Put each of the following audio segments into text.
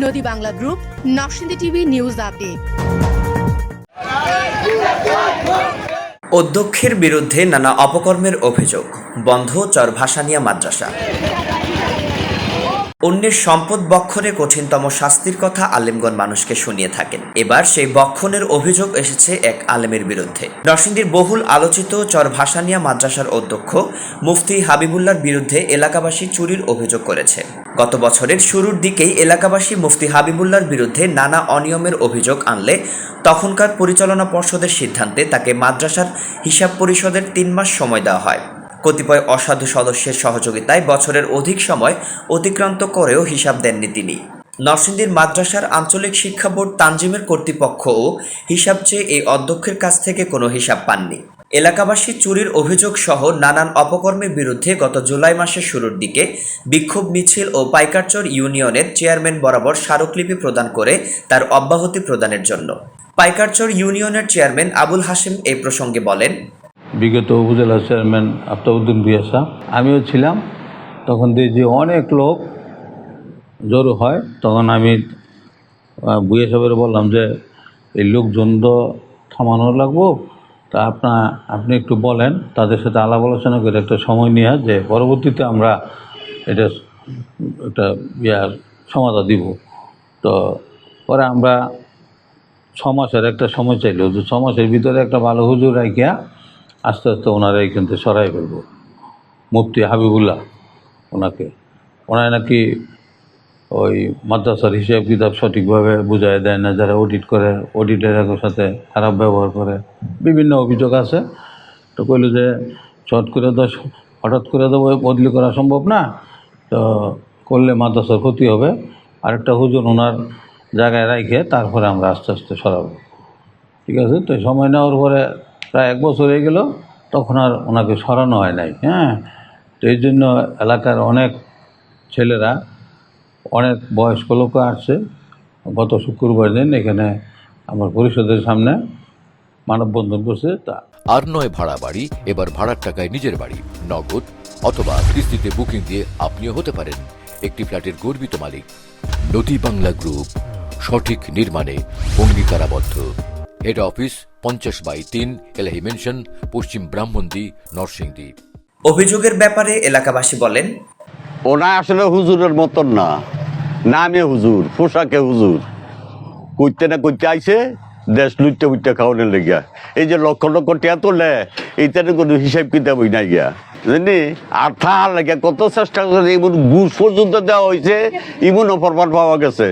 নদী বাংলা গ্রুপ নকশিন্দি TV news update. অধ্যক্ষের বিরুদ্ধে নানা অপকর্মের অভিযোগ, বন্ধ চর ভাসানিয়া মাদ্রাসা। অন্যের সম্পদ বক্ষণে কঠিনতম শাস্তির কথা আলেমগণ মানুষকে শুনিয়ে থাকেন। এবার সেই বক্ষণের অভিযোগ এসেছে এক আলেমের বিরুদ্ধে। নরসিংদীর বহুল আলোচিত চর ভাসানিয়া মাদ্রাসার অধ্যক্ষ মুফতি হাবিবুল্লার বিরুদ্ধে এলাকাবাসী চুরির অভিযোগ করেছে। গত বছরের শুরুর দিকেই এলাকাবাসী মুফতি হাবিবুল্লার বিরুদ্ধে নানা অনিয়মের অভিযোগ আনলে তখনকার পরিচালনা পর্ষদের সিদ্ধান্তে তাকে মাদ্রাসার হিসাব পরিষদের তিন মাস সময় দেওয়া হয়। কতিপয় অসাধু সদস্যের সহযোগিতায় বছরের অধিক সময় অতিক্রান্ত করেও হিসাব দেননি তিনি। নরসিংদীর মাদ্রাসার আঞ্চলিক শিক্ষা বোর্ড তানজিমের কর্তৃপক্ষও হিসাব চেয়ে এই অধ্যক্ষের কাছ থেকে কোনো হিসাব পাননি। এলাকাবাসী চুরির অভিযোগ সহ নানান অপকর্মের বিরুদ্ধে গত জুলাই মাসের শুরুর দিকে বিক্ষোভ মিছিল ও পাইকারচর ইউনিয়নের চেয়ারম্যান বরাবর স্মারকলিপি প্রদান করে তার অব্যাহতি প্রদানের জন্য। পাইকারচর ইউনিয়নের চেয়ারম্যান আবুল হাসিম এই প্রসঙ্গে বলেন বিগত উপজেলা চেয়ারম্যান আফতাবুদ্দিন সাহ আমিও ছিলাম, তখন দেখি অনেক লোক জড়ো হয়। তখন আমি ভুইয়া সাহেবের বললাম যে, এই লোকজন তো থামানো লাগবো। তা আপনা, আপনি একটু বলেন, তাদের সাথে আলাপ আলোচনা করে একটা সময় নিয়ে যে পরবর্তীতে আমরা এটা একটা ইয়ার সমাধা দিব। তো পরে আমরা ছ মাসের একটা সময় চাইলো, যে ছ মাসের ভিতরে একটা ভালো হুজুর রাখিয়া আস্তে আস্তে ওনারা এইখান থেকে সরাই ফেলব। মুফতি হাবিবুল্লাহ ওনাকে। ওনায় নাকি ওই মাদ্রাসার হিসাব কিতাব সঠিকভাবে বুঝাই দেয় না, যারা অডিট করে অডিটের সাথে খারাপ ব্যবহার করে, বিভিন্ন অভিযোগ আছে। তো কইল যে, চট করে তো হঠাৎ করে তো বদলি করা সম্ভব না। তো করলে মাদ্রাসার ক্ষতি হবে। আরেকটা হুজুর ওনার জায়গায় রাখে তারপরে আমরা আস্তে আস্তে সরাবো। ঠিক আছে? তো সময় নেওয়ার পরে প্রায় এক বছর হয়ে গেল, তখন আর ওনাকে সরানো হয় নাই হ্যাঁ। তো এই জন্য এলাকার অনেক ছেলেরা, অনেক বয়স্ক লোকও আসছে। গত শুক্রবার দিন এখানে আমার পরিষদের সামনে মানববন্ধন করছে, তা আর নয় ভাড়া বাড়ি, এবার ভাড়ার টাকায় নিজের বাড়ি, নগদ অথবা কিস্তিতে বুকিং দিয়ে আপনিও হতে পারেন একটি ফ্ল্যাটের গর্বিত মালিক। নদী বাংলা গ্রুপ, সঠিক নির্মাণে অঙ্গীকারাবদ্ধ। হেড অফিস পঞ্চাশ বাই তিন এলাহি মেনশন পশ্চিম ব্রাহ্মণদী নরসিংদী। অভিযোগের ব্যাপারে এলাকাবাসী বলেন ওনা আসলে হুজুরের মতন না। নামে হুজুর পোশাকে হুজুর। কইতে না কইতে আইছে দেশ লুইতে উইতে খাওয়ানোর লেগিয়া। এই যে লক্ষ লক্ষ টিয়া তোলে এইটার কোনো হিসাব কিতাব হই না গিয়া। জানি আর থার লাগে কত চেষ্টা করে এমন ঘুষ পর্যন্ত দেওয়া হয়েছে ইমন অপরমান পাওয়া গেছে।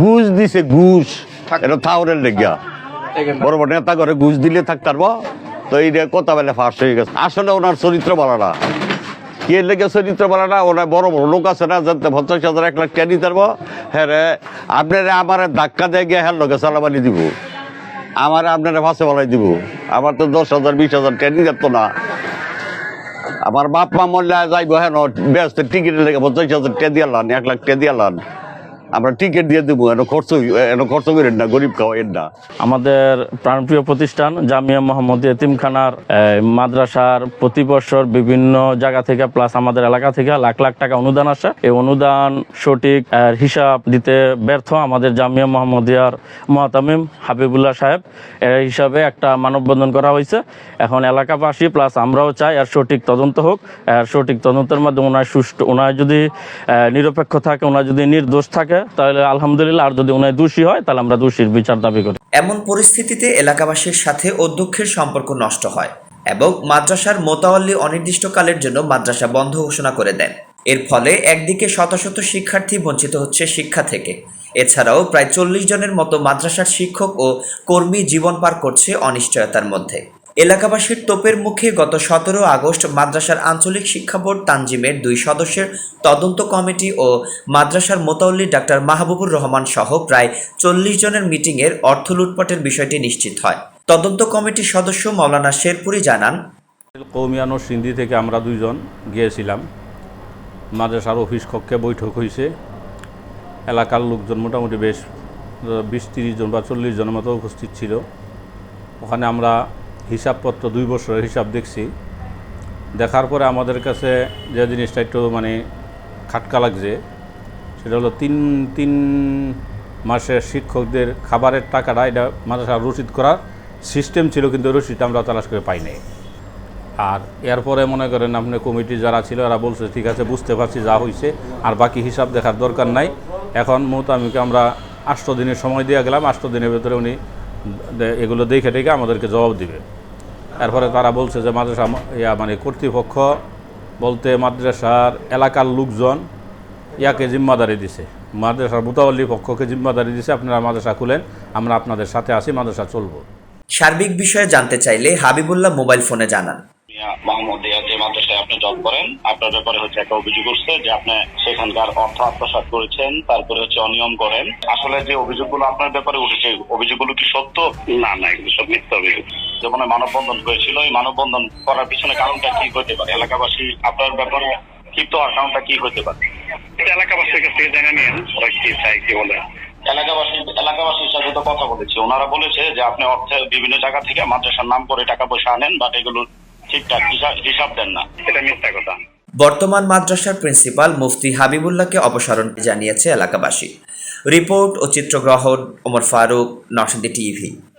ঘুষ দিছে ঘুষ। এটা থাওরের লেগিয়া। বড় বড় নেতা করে ঘুষ দিলে থাকতার তো এই কথা বেলা ফার্স্ট হয়ে গেছে। আসলে ওনার চরিত্র ভালো না। কে লেগে চরিত্র বলে না? ওরা বড় বড় লোক আছে না যাতে পঞ্চাশ হাজার এক লাখ টেনি তারব হ্যাঁ রে, আপনারা আমার ধাক্কা দিয়ে গিয়ে হ্যাঁ লোকে চালাবানি দিব। আমার আপনারা ফাঁসে বলাই দিব। আমার তো দশ হাজার, বিশ হাজার টেনি যেত না। আমার বাপ মা মরলে যাইব হ্যাঁ ব্যস্ত টিকিট লেগে পঞ্চাশ হাজার টে দিয়ে লান এক লাখ টে দিয়ে লান আমরা টিকিট দিয়ে দেবো, এনে খরচ এনে খরচ করেন না, গরিব খাওয়াইন না। আমাদের প্রাণপ্রিয় প্রতিষ্ঠান জামিয়া মোহাম্মদ এতিমখানার মাদ্রাসার প্রতি বছর বিভিন্ন জায়গা থেকে প্লাস আমাদের এলাকা থেকে লাখ লাখ টাকা অনুদান আসে। এই অনুদান সঠিক হিসাব দিতে ব্যর্থ আমাদের জামিয়া মোহাম্মদিয়ার মহাতামিম হাবিবুল্লাহ সাহেব। এর হিসাবে একটা মানববন্ধন করা হয়েছে। এখন এলাকাবাসী প্লাস আমরাও চাই আর সঠিক তদন্ত হোক। আর সঠিক তদন্তের মাধ্যমে ওনার সুষ্ঠু ওনার যদি নিরপেক্ষ থাকে ওনার যদি নির্দোষ থাকে তাহলে আলহামদুলিল্লাহ আর যদি ওনার দোষী হয়, তাহলে আমরা দোষীর বিচার দাবি করি। এমন পরিস্থিতিতে এলাকাবাসীর সাথে অধ্যক্ষের সম্পর্ক নষ্ট হয় এবং মাদ্রাসার মোতাওয়াল্লি অনির্দিষ্টকালের জন্য মাদ্রাসা বন্ধ ঘোষণা করে দেন। এর ফলে একদিকে শত শত শিক্ষার্থী বঞ্চিত হচ্ছে শিক্ষা থেকে। এছাড়াও প্রায় চল্লিশ জনের মতো মাদ্রাসার শিক্ষক ও কর্মী জীবন পার করছে অনিশ্চয়তার মধ্যে। এলাকাবাসীর তোপের মুখে গত সতেরো আগস্ট মাদ্রাসার আঞ্চলিক শিক্ষা বোর্ড তানজিমের দুই সদস্যের তদন্ত কমিটি ও মাদ্রাসার মোতাউল্লি ডাক্তার মাহবুবুর রহমান সহ প্রায় চল্লিশ জনের মিটিংয়ের অর্থ লুটপাটের বিষয়টি নিশ্চিত হয়। তদন্ত কমিটির সদস্য মাওলানা শেরপুরি জানান কৌমিয়ানো সিন্ধি থেকে আমরা দুইজন গিয়েছিলাম। মাদ্রাসার অফিস কক্ষে বৈঠক হয়েছে এলাকার লোকজন মোটামুটি বেশ বিশ তিরিশ জন বা চল্লিশ জনের মতো উপস্থিত ছিল। ওখানে আমরা হিসাবপত্র, দুই বছরের হিসাব দেখছি। দেখার পরে আমাদের কাছে যে জিনিসটা একটু মানে খাটকা লাগছে, সেটা হলো তিন তিন মাসের শিক্ষকদের খাবারের টাকাটা, এটা মাদ্রাসা রসিদ করার সিস্টেম ছিল, কিন্তু ওই রসিদটা আমরা তালাশ করে পাই নাই। আর এরপরে মনে করেন আপনি কমিটি যারা ছিল, এরা বলছে, ঠিক আছে, বুঝতে পারছি যা হয়েছে আর বাকি হিসাব দেখার দরকার নাই। এখন মোতামিকে আমরা আষ্ট দিনের সময় দিয়ে গেলাম, আষ্ট দিনের ভেতরে উনি এগুলো দেখে দেখে আমাদেরকে জবাব দিবে। এরপরে তারা বলছে যে মাদ্রাসা ইয়া মানে কর্তৃপক্ষ বলতে মাদ্রাসার এলাকার লোকজন ইয়াকে জিম্মাদারি দিছে। মাদ্রাসার বুতাবলি পক্ষকে জিম্মাদারি দিছে, আপনারা মাদ্রাসা খুলেন, আমরা আপনাদের সাথে আসি মাদ্রাসা চলবো। সার্বিক বিষয়ে জানতে চাইলে হাবিবুল্লাহ মোবাইল ফোনে জানান। মিয়া মাহমুদিয়া যে মাদ্রাসায় আপনি জব করেন। আপনার ব্যাপারে হচ্ছে একটা অভিযোগ উঠছে যে আপনি সেখানকার অর্থ আত্মসাৎ করেছেন তারপরে হচ্ছে অনিয়ম করেন। আসলে যে অভিযোগগুলো আপনার ব্যাপারে উঠেছে অভিযোগগুলো কি সত্য? না না এগুলো সব মিথ্যা অভিযোগ। যেমন মানববন্ধন হয়েছিল এই মানববন্ধন করার পিছনে কারণটা কি হতে পারে? এলাকাবাসী আপনার ব্যাপারে ক্ষিপ্ত হওয়ার কারণটা কি হতে পারে? এটা এলাকাবাসীর কাছ থেকে জানা নিন ওরা কি চাই কি বলে? এলাকাবাসী এলাকাবাসীর সাথে তো কথা বলেছি। ওনারা বলেছে যে আপনি অর্থে বিভিন্ন জায়গা থেকে মাদ্রাসার নাম করে টাকা পয়সা আনেন বাট এগুলো ঠিকঠাক হিসাব- হিসাব দেন না। এটা মিথ্যা কথা। বর্তমান মাদ্রাসার প্রিন্সিপাল মুফতি হাবিবুল্লাহকে অপসারণ জানিয়েছে এলাকাবাসী। রিপোর্ট ও চিত্রগ্রহণ ওমর ফারুক নরসিংদী টিভি।